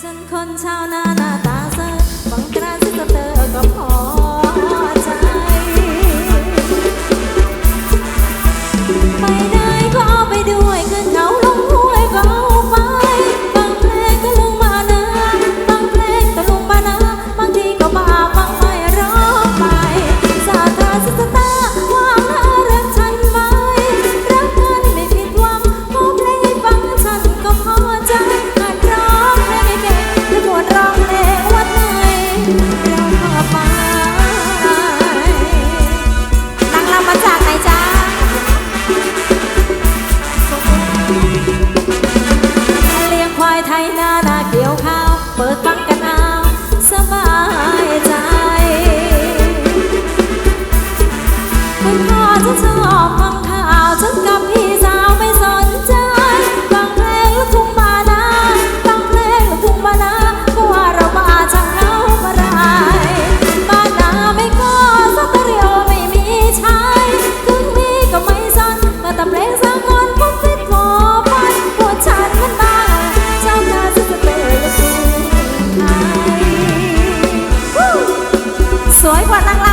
낯선 건사나 ない。な วยกว่าตั้งหล